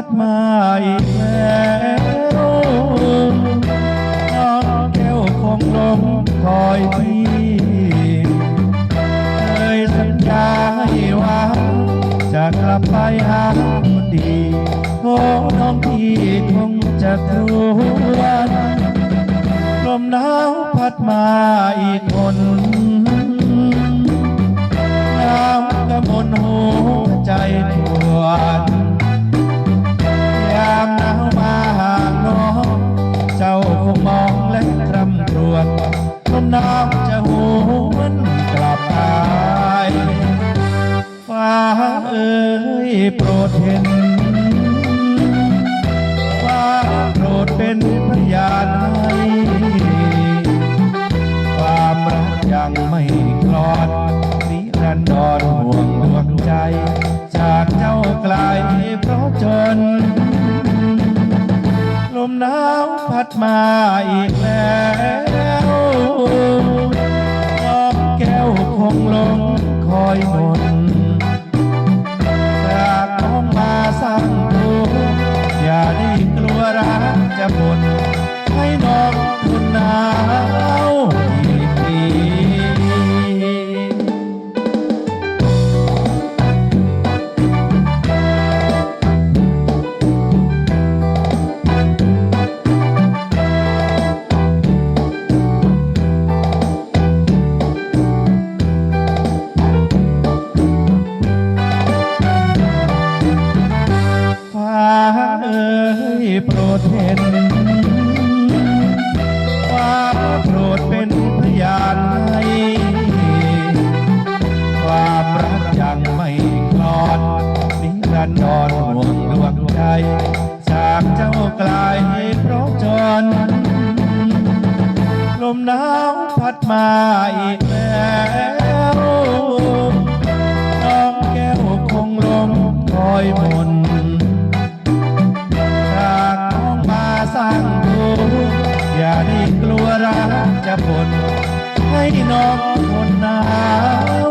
พัดมาอีกแล้วน้องแก้วคงลมคอยพี่เคยสัญญาให้ว่าจะกลับไปหาคนดีโอ้น้องพี่คงจะทวนลมหนาวพัดมาอีกคนน้ำกระมนหัวใจทวน ดมาอีกแล้วนอกแก้วคงล เห็นฟ้าโปรดเป็นพยานให้ความรักยังไม่คลอดนิรันดรห่วงดวงใจจากเจ้ากลายพระจรลมหนาวพัดมาอีกแล้ว วรักจะผลให้น้องคนหนาว